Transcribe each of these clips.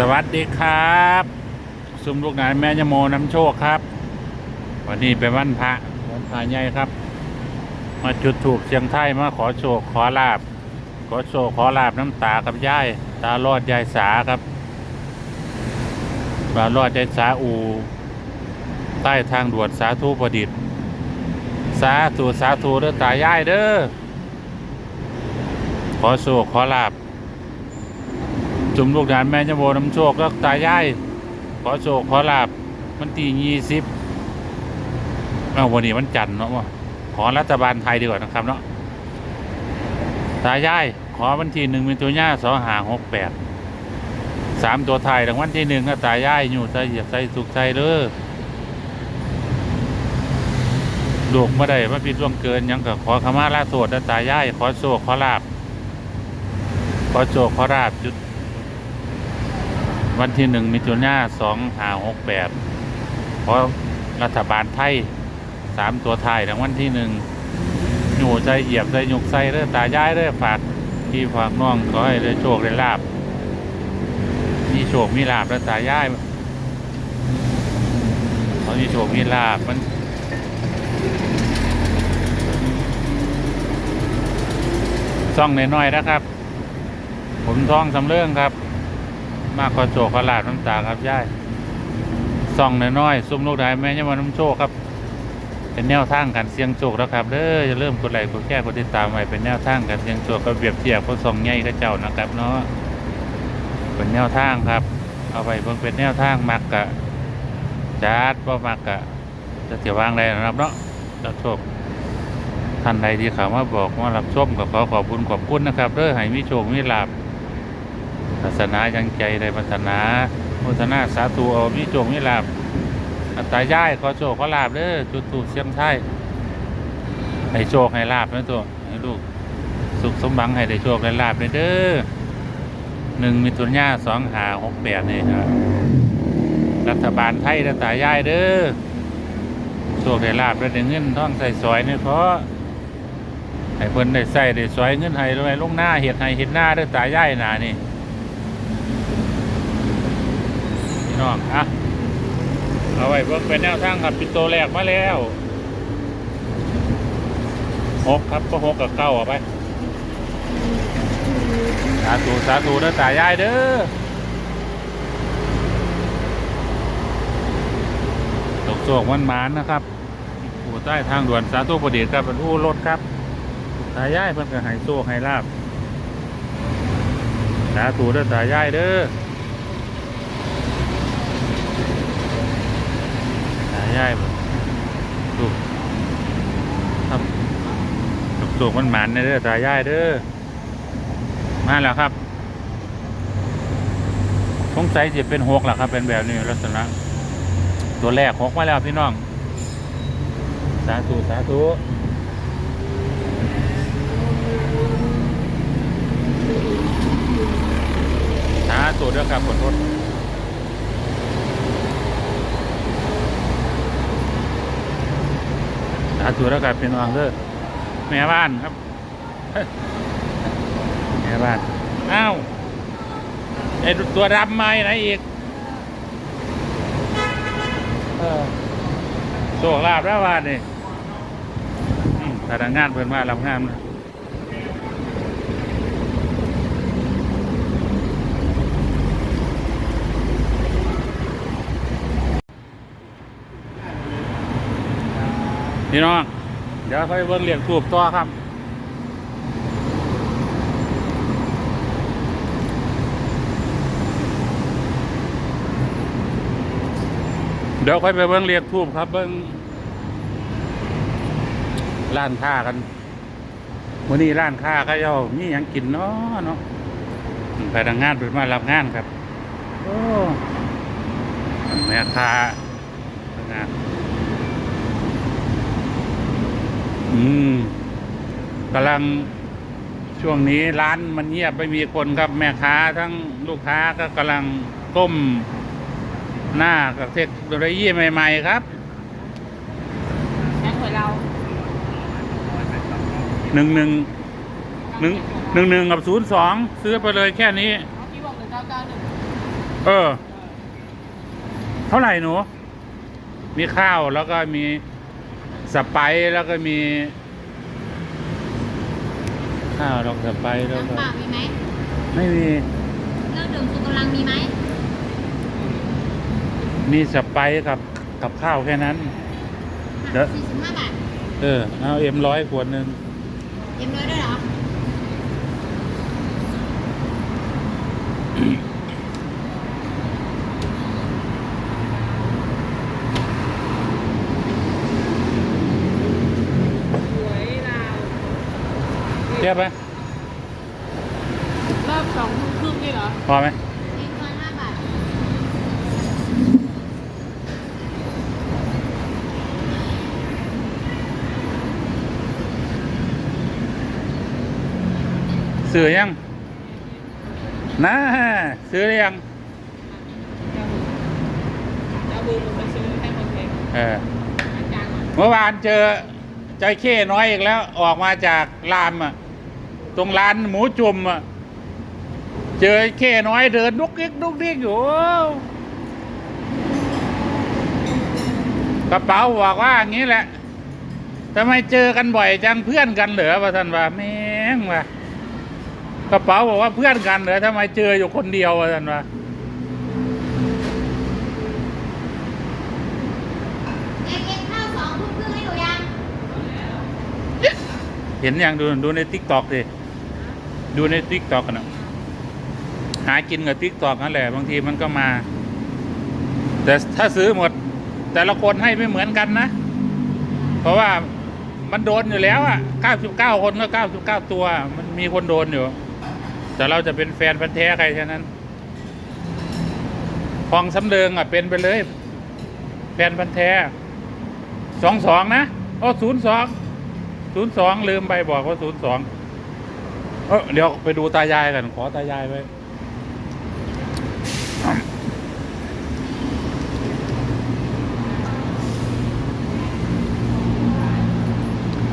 สวัสดีครับซุมลูกหลานแม่ยโมน้ำโชคครับ วันนี้เป็นวันพระวันพระใหญ่ครับ มาจุดถูกเสียงไทยมาขอโชคขอลาบ ขอโชคขอลาบน้ำตากับยายตาลอดยายสาครับตาลอดยายสาอู ใต้ทางด่วนสาธุประดิษฐ์สาธุสาธุเด้อตายายเด้อขอโชคขอลาบ จุมลูกหลานแม่จะโบน้ำโชคแล้วตายายขอโชคขอลาบมันตียี่สิบเอาวันนี้วันจันทร์เนาะขอรัฐบาลไทยดีกว่านะครับเนาะตายายขอวันที่หนึ่งเป็นตัวย่าสองหาหกแปดสามตัวไทยรางวัลที่หนึ่งก็ตายายอยู่ใจเหยียบใจสุขใจเด้อลูกไม่ได้มาผิดล่วงเกินยังก็ขอขมาลาโทษนะตายายขอโชคขอลาบขอโชคขอลาบจุด วันที่หนึ่งมิถุนาสองหาหกแปดเพราะรัฐบาลไทยสามตัวไทยรางวัลที่หนึ่งหนูใจเหยียบใจหยุกใส่เด้อตายายเด้อฝากพี่ฝากน้องขอให้ได้โชคได้ลาบมีโชคมีลาบแล้วตายายเขามีโชคมีลาบมันซ่องน้อยๆนะครับ ผมท้องสำเรื่องครับ มากกว่าโจกขลาดน้ำตาครับย่ายส่องน้อยๆซุ่มลูกได้แม่ยังมาน้ำโชคครับ เป็นแนวทางการเสี่ยงโชคแล้วครับเด้อจะเริ่มกดไลค์กดแชร์กดติดตามไว้เป็นแนวทางการเสี่ยงโชคก็เปรียบเทียบก็ส่องใหญ่ก็เจ้านะครับเนาะเป็นแนวทางครับ เอาไปเพิ่งเป็นแนวทางมักกะจัดว่ามักกะจะเสียวางได้นะครับเนาะรับโชคท่านใดที่เขามาบอกว่ารับชมก็ขอขอบคุณขอบคุณนะครับเด้อให้มีโชคมีลาบ ศาสนายังใจได้พัฒนาโมทนาสาธุเอามีโจงมีลาบอัตตายายขอโชคขอลาบเด้อจุดถูกเสียมไทยให้โชคให้ลาบนะตัวให้ลูกสุขสมบังให้ได้โชคได้ลาบเด้อหนึ่งมิถุนายนสองหาหกแปดนี่ครับรัฐบาลไทยรัตายายเด้อโชคได้ลาบได้เงินท่องใส่ซอยนี่เพราะให้เพิ่นได้ใส่ได้ซอยเงินให้ด้วยลงหน้าเห็ดให้เห็ดหน้าเด้อตายายหนานี่ พี่น้องอะเอาไว้เบิ่งเป็นแนวทางครับปิดโตแรกมาแล้วหกครับก็หกกับเก้าเอาไปสาธุสาธุเด้อตายายเด้อตกโศกมันหมานนะครับผู้ใต้ทางด่วนสาธุประเดีครับเป็นผู้รถครับตายายเพิ่นก็ให้โชคให้ลาบสาธุเด้อตายายเด้อ หา ยายแบบดูครับสุกสุกมันหมันเด้อตายายเด้อมาแล้วครับสงสัยจะเป็นหกหละครับ เป็นแบบนี้ลักษณะตัวแรกหกมาแล้วพี่น้อง สาธุสาธุสาธุเด้อครับขอโทษ สาธุแล้วกับเป็นรองเด้อแม่บ้านครับ แม่บ้านอ้าวไอตัวดำมาไหนอีกโชคลาบแล้ววานนี่อืมพนักงานเพิ่นมารับงานนะ พี่น้อง เดี๋ยวค่อยเบิ่งเรียงทูบต่อครับเดี๋ยวค่อยไปเบิ่งเรียงทูบครับ เบิ่งร้านค้ากันวันนี้ร้านค้าก็ย่อมีหยังกินเนาะเนาะพนักงานเปิดมารับงานครับ โอ้แม่ค้างาน อืมกำลังช่วงนี้ร้านมันเงียบไม่มีคนครับ แม่ค้าทั้งลูกค้าก็กำลังก้มหน้ากับเทคโนโลยีใหม่ ๆ ครับแม่หวยเราหนึ่งหนึ่งหนึ่งหนึ่งหนึ่งกับศูนย์สองซื้อไปเลยแค่นี้เอาพี่บอกหนึ่งเก้าเก้าหนึ่งเออ เท่าไหร่หนู มีข้าวแล้วก็มี สไปซ์แล้วก็มี ข้าวแล้วก็สไปซ์แล้วก็น้ำเปล่ามีไหมไม่มี เครื่องดื่มชูกำลังมีไหมมีสไปซ์กับกับข้าวแค่นั้น เดี๋ยว สี่สิบห้าบาทเออ เอาเอ็มร้อยขวดหนึ่งเอ็มร้อยด้วยเหรอ สวยลาว เทียบไหมรอบสองทุ่มครึ่งนี่เหรอพอไหมเอ็มร้อยห้าบาทซื้อยังนะซื้อหรือยังเจ้าบูมไปซื้อให้คนเองเอออาจารย์ก่อนเมื่อวานเจอจอยเข้น้อยอีกแล้ว ออกมาจากรามอะ ตรงร้านหมูจุ่มอะ เจอเข้น้อยเดินดุกดิกดุกดิกอยู่โอ้กระเป๋าบอกว่าอย่างนี้แหละทำไมเจอกันบ่อยจังเพื่อนกันเหรอวะท่านว่าแม่งวะกระเป๋าบอกว่าเพื่อนกันเหรอทำไมเจออยู่คนเดียววะท่านว่าเอ็มเอ็มข้าวสองทุ่มครึ่งให้หนูยังเห็นยังดูดูในทิกตอกสิ ดูในทิกตอกกันนะหากินกับทิกตอกนั่นแหละบางทีมันก็มา แต่ถ้าซื้อหมด แต่ละคนให้ไม่เหมือนกันนะ เพราะว่ามันโดนอยู่แล้วอะ 99 คนก็ 99 ตัว มันมีคนโดนอยู่ แต่เราจะเป็นแฟนพันธ์แท้ใครฉะนั้นคลองสำเริงอะเป็นไปเลย แฟนพันธ์แท้สองสองนะ โอ้ศูนย์สองศูนย์สองลืมไปบอกว่าศูนย์สอง เออเดี๋ยวไปดูตายายกันขอตายายไว้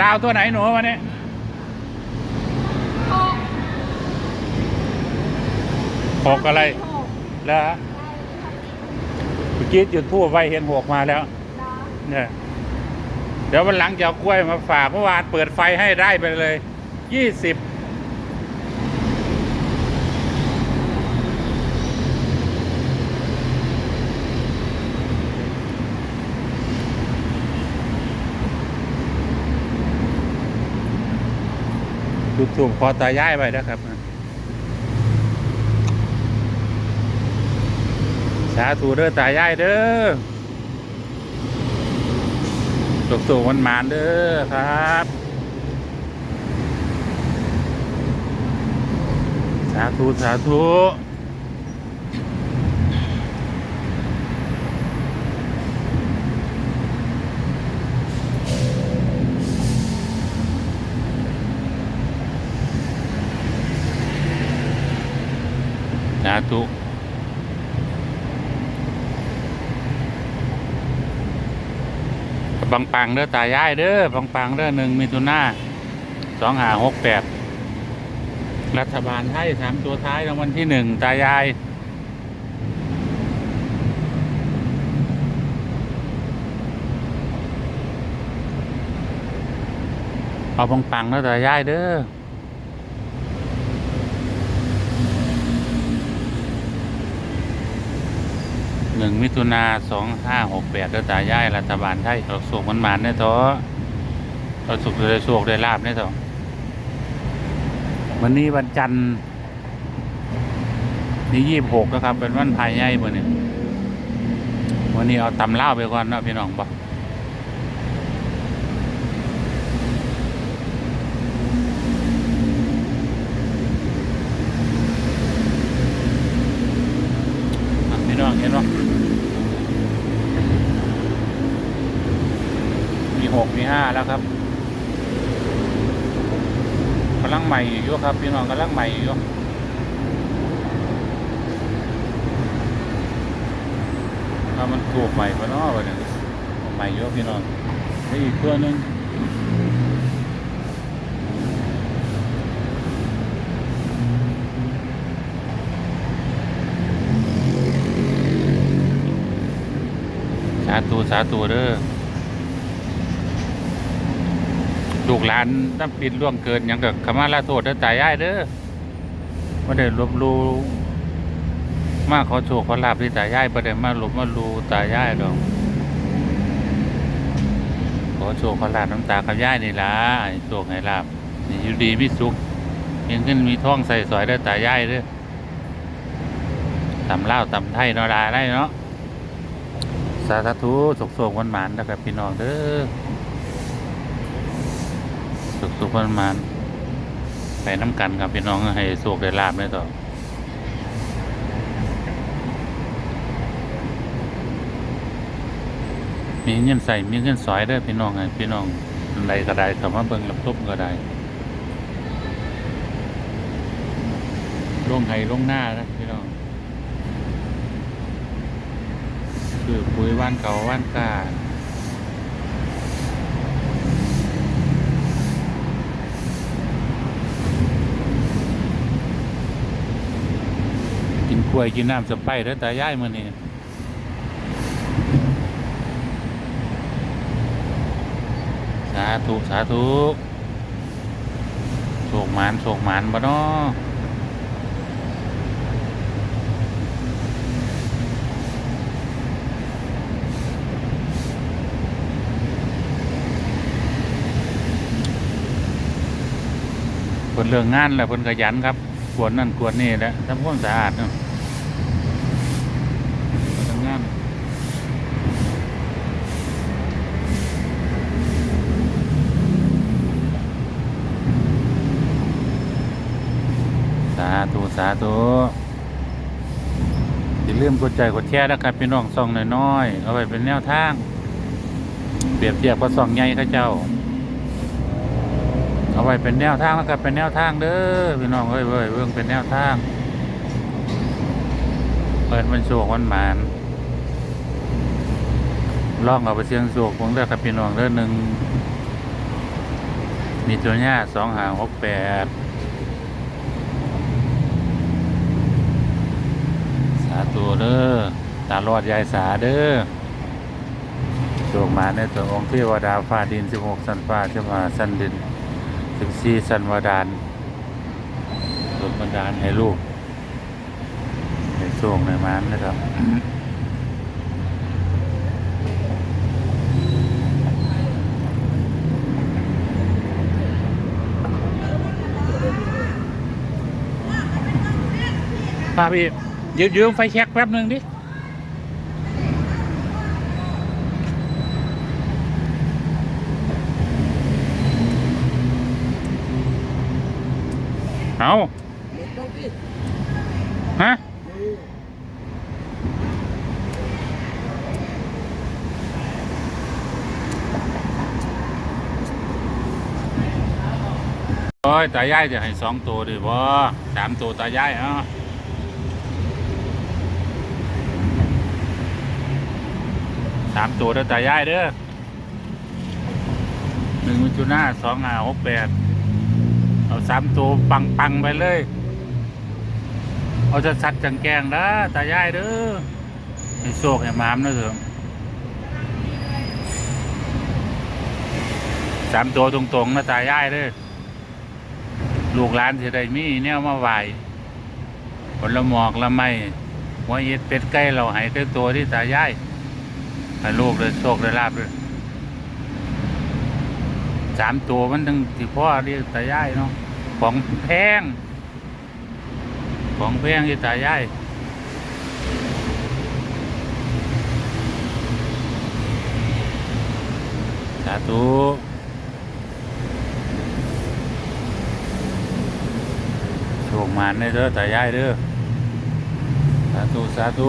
ลาวตัวไหนหนูวันนี้หกอะไรแล้วฮะเมื่อกี้จุดทูบไว้เห็นหกมาแล้ว เนี่ย เดี๋ยววันหลังจะเอากล้วยมาฝากเมื่อวานเปิดไฟให้ได้ไปเลยยี่สิบ จุดสูบขอตายายไปนะครับ สาธุเด้อตายายเด้อสุกสูงมันมานเด้อครับ สาธุ สาธุาธุปังปังๆเด้อตายายเด้อปังปังๆเด้อหนึ่งมิถุนาสองหาหกแปดรัฐบาลไทยสามตัวท้ายรางวัลที่หนึ่งตายาย เอาปังปังๆเด้อตายายเด้อ หนึ่งมิถุนาสองห้าหกแปดตายายรัฐบาลไทยเราสุกมันมันเนี่ยท้อเราสุกได้โชคได้ลาบเนี่ยท้อวันนี้วันจันทร์นี่ยี่สิบหกนะครับ เป็นวันพายใหญ่เมื่อนี้วันนี้เอาตำเล่าไปก่อนนะพี่น้องปะอะพี่น้องเห็นปะมี หกมีห้าแล้วครับกำลังใหม่อยู่ยครับพี่น้องกำลังใหม่อยู่ยถ้ามันถูกใหม่ปะน้อไปเนี่ยใหม่เยอะพี่น้องนี่เพื่อนนึงสาธุสาธุเด้อ ลูกหลานตั้งปิดล่วงเกินหยังกับขมาลาโทษเด้อตายายเด้อไม่ได้ลบลูมาขอโชคขอลาบที่ตายายไม่ได้มาลบมาลูตายายดอกขอโชคขอลาบน้ำตากับยายนี่ล่ะให้โชคให้ลาบนี่อยู่ดีมีสุขเห็นขึ้นมีท้องใส่สอยเด้อตายายเด้อตำเล่าตำไทยนาะลาได้เนาะสาธุสุขสุขวันหมานนะครับพี่น้องเด้อ สุขสุขวันมานไปน้ำกันกับพี่น้องให้สุขได้ลาบได้ต่อมีเงินใส่มีเงินสอยเด้พี่น้องไงพี่น้องใดก็ได้คำว่าเบิ่งรับทุบก็ได้ลงไห้ลงหน้านะพี่น้องคือปุ๋ยว่านเก่าว่านกล้ากินกล้ วยกินน้ำสไปแล้วตายายมือนี่สาธุ สาธุโชคหมานโชคหมานบ่เนาะเพิ่นเรื่องงานแหละเพิ่นขยันครับกวนนั่นกวนนี่แหละทำความสะอาดเนาะเพิ่นทำงานสา ธุสาธุอย่าลืมกดใจกดแชร์นะครับพี่น้องส่องน้อยๆเอาไว้เป็นแนวทาง เปรียบเทียบกับส่องใหญ่ข้าเจ้า เอาไว้เป็นแนวทางแล้วก็เป็นแนวทางเด้อพี่น้องเอ้ยเว้ยเบิ่งเป็นแนวทาง เปิดมันโชควันหมานลองเอาไปเสียงโชคของเด้อครับพี่น้องเด้อหนึ่งมีตัวเนี้ยสองหางหกแปดสา ตัวเด้อตาลอดยายสาเด้อโชคมาในตัวองค์เทวดาฟ้าดินสิบหกสันฟ้าสิบห้าสันดินสิบสี่สันวดานโดนบันดาให้ลูกให้ส่งในมันนะครับป้าพี่ ยืมยืมไฟแช็กแป๊บหนึ่งดิเอาฮะโอ้ยตายายจะให้สองตัวดิบ่สามตัวตายายเอะ สามตัวเด้อตายายเด้อหนึ่งมิถุนาสองห้าหกแปดเอาสามตัวปังปังๆไปเลย เอาจะสัดจังแกงนะตายายเด้อให้โชคให้มามนะเถอะสามตัวตรงๆนะตายายเด้อลูกหลานสิได้มีแนวมาไหวผลละหมอกละไม่หัวเย็ดเป็ดไก่เราให้แต่ตัวที่ตายาย ให้ลูกเลยโชคได้ลาบเลยสามตัวมันทั้งที่พ่อเรียกตายายเนาะของแพง ของแพงที่ตายายสาธุโชคมานได้เด้อตายายเด้อสาธุสาธุ